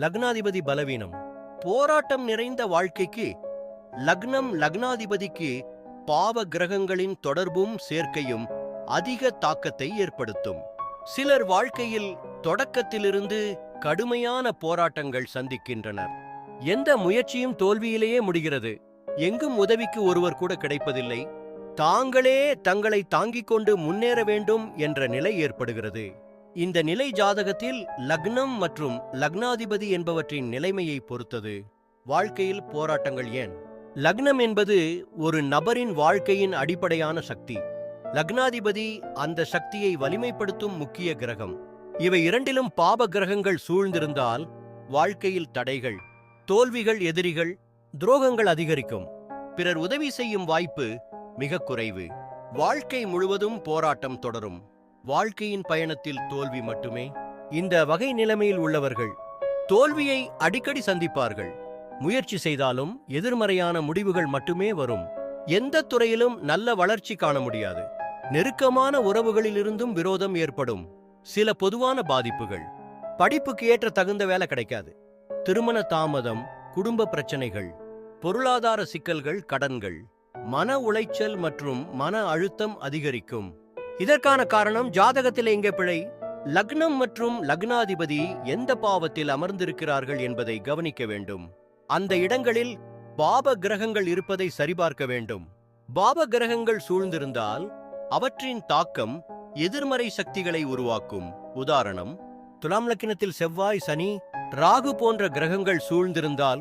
லக்னாதிபதி பலவீனம். போராட்டம் நிறைந்த வாழ்க்கைக்கு லக்னம் லக்னாதிபதிக்கு பாவ கிரகங்களின் தொடர்பும் சேர்க்கையும் அதிக தாக்கத்தை ஏற்படுத்தும். சிலர் வாழ்க்கையில் தொடக்கத்திலிருந்து கடுமையான போராட்டங்கள் சந்திக்கின்றனர். எந்த முயற்சியும் தோல்வியிலேயே முடிகிறது. எங்கும் உதவிக்கு ஒருவர் கூட கிடைப்பதில்லை. தாங்களே தங்களை தாங்கிக் கொண்டு முன்னேற வேண்டும் என்ற நிலை ஏற்படுகிறது. இந்த நிலை ஜாதகத்தில் லக்னம் மற்றும் லக்னாதிபதி என்பவற்றின் நிலைமையை பொறுத்தது. வாழ்க்கையில் போராட்டங்கள் ஏன்? லக்னம் என்பது ஒரு நபரின் வாழ்க்கையின் அடிப்படையான சக்தி. லக்னாதிபதி அந்த சக்தியை வலிமைப்படுத்தும் முக்கிய கிரகம். இவை இரண்டிலும் பாப கிரகங்கள் சூழ்ந்திருந்தால் வாழ்க்கையில் தடைகள் தோல்விகள் எதிரிகள் துரோகங்கள் அதிகரிக்கும். பிறர் உதவி செய்யும் வாய்ப்பு மிக குறைவு. வாழ்க்கை முழுவதும் போராட்டம் தொடரும். வாழ்க்கையின் பயணத்தில் தோல்வி மட்டுமே. இந்த வகை நிலைமையில் உள்ளவர்கள் தோல்வியை அடிக்கடி சந்திப்பார்கள். முயற்சி செய்தாலும் எதிர்மறையான முடிவுகள் மட்டுமே வரும். எந்த துறையிலும் நல்ல வளர்ச்சி காண முடியாது. நெருக்கமான உறவுகளிலிருந்தும் விரோதம் ஏற்படும். சில பொதுவான பாதிப்புகள். படிப்புக்கு ஏற்ற தகுந்த வேலை கிடைக்காது. திருமண தாமதம் குடும்ப பிரச்சனைகள் பொருளாதார சிக்கல்கள் கடன்கள் மன உளைச்சல் மற்றும் மன அழுத்தம் அதிகரிக்கும். இதற்கான காரணம் ஜாதகத்தில் எங்கே பிழை. லக்னம் மற்றும் லக்னாதிபதி எந்த பாவத்தில் அமர்ந்திருக்கிறார்கள் என்பதை கவனிக்க வேண்டும். அந்த இடங்களில் பாப கிரகங்கள் இருப்பதை சரிபார்க்க வேண்டும். பாப கிரகங்கள் சூழ்ந்திருந்தால் அவற்றின் தாக்கம் எதிர்மறை சக்திகளை உருவாக்கும். உதாரணம் துலாம் லக்கினத்தில் செவ்வாய் சனி ராகு போன்ற கிரகங்கள் சூழ்ந்திருந்தால்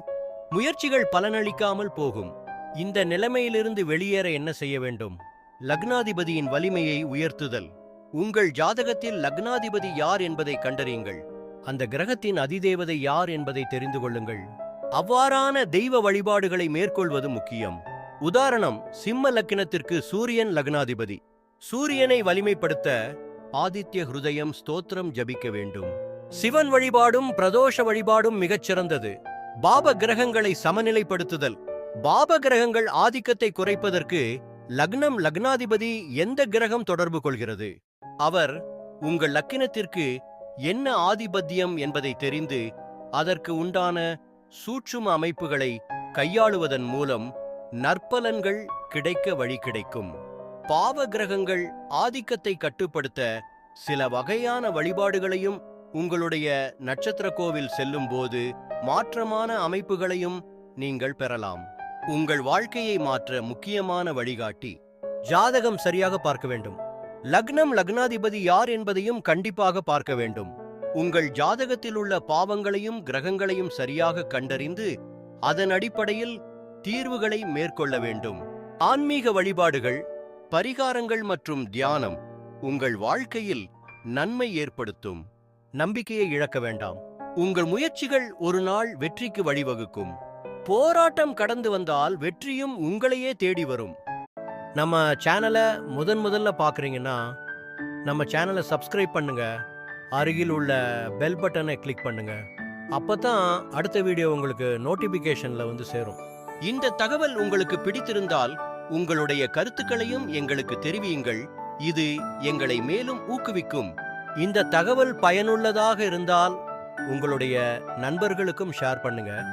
முயற்சிகள் பலனளிக்காமல் போகும். இந்த நிலைமையிலிருந்து வெளியேற என்ன செய்ய வேண்டும்? லக்னாதிபதியின் வலிமையை உயர்த்துதல். உங்கள் ஜாதகத்தில் லக்னாதிபதி யார் என்பதை கண்டறியுங்கள். அந்த கிரகத்தின் அதிதேவதை யார் என்பதை தெரிந்து கொள்ளுங்கள். அவ்வாறான தெய்வ வழிபாடுகளை மேற்கொள்வது முக்கியம். உதாரணம் சிம்ம லக்கினத்திற்கு சூரியன் லக்னாதிபதி. சூரியனை வலிமைப்படுத்த ஆதித்ய ஹிருதயம் ஸ்தோத்திரம் ஜபிக்க வேண்டும். சிவன் வழிபாடும் பிரதோஷ வழிபாடும் மிகச்சிறந்தது பாப கிரகங்களை சமநிலைப்படுத்துதல். பாப கிரகங்கள் ஆதிக்கத்தை குறைப்பதற்கு லக்னம் லக்னாதிபதி எந்த கிரகம் தொடர்பு கொள்கிறது? அவர் உங்கள் லக்கினத்திற்கு என்ன ஆதிபத்தியம் என்பதை தெரிந்து அதற்கு உண்டான சூட்சும அமைப்புகளை கையாளுவதன் மூலம் நற்பலன்கள் கிடைக்க வழி கிடைக்கும். பாவ கிரகங்கள் ஆதிக்கத்தை கட்டுப்படுத்த சில வகையான வழிபாடுகளையும் உங்களுடைய நட்சத்திர கோவில் செல்லும்போது மாற்றமான அமைப்புகளையும் நீங்கள் பெறலாம். உங்கள் வாழ்க்கையை மாற்ற முக்கியமான வழிகாட்டி ஜாதகம் சரியாக பார்க்க வேண்டும். லக்னம் லக்னாதிபதி யார் என்பதையும் கண்டிப்பாக பார்க்க வேண்டும். உங்கள் ஜாதகத்தில் உள்ள பாவங்களையும் கிரகங்களையும் சரியாக கண்டறிந்து அதன் அடிப்படையில் தீர்வுகளை மேற்கொள்ள வேண்டும். ஆன்மீக வழிபாடுகள் பரிகாரங்கள் மற்றும் தியானம் உங்கள் வாழ்க்கையில் நன்மை ஏற்படுத்தும். நம்பிக்கையை இழக்க வேண்டாம். உங்கள் முயற்சிகள் ஒரு நாள் வெற்றிக்கு வழிவகுக்கும். போராட்டம் கடந்து வந்தால் வெற்றியும் உங்களையே தேடி வரும். நம்ம சேனலை முதன் முதல்ல பார்க்குறீங்கன்னா நம்ம சேனலை சப்ஸ்கிரைப் பண்ணுங்க. அருகில் உள்ள பெல் பட்டனை கிளிக் பண்ணுங்க. அப்பதான் அடுத்த வீடியோ உங்களுக்கு நோட்டிஃபிகேஷனில் வந்து சேரும். இந்த தகவல் உங்களுக்கு பிடித்திருந்தால் உங்களுடைய கருத்துக்களையும் எங்களுக்கு தெரிவியுங்கள். இது எங்களை மேலும் ஊக்குவிக்கும். இந்த தகவல் பயனுள்ளதாக இருந்தால் உங்களுடைய நண்பர்களுக்கும் ஷேர் பண்ணுங்கள்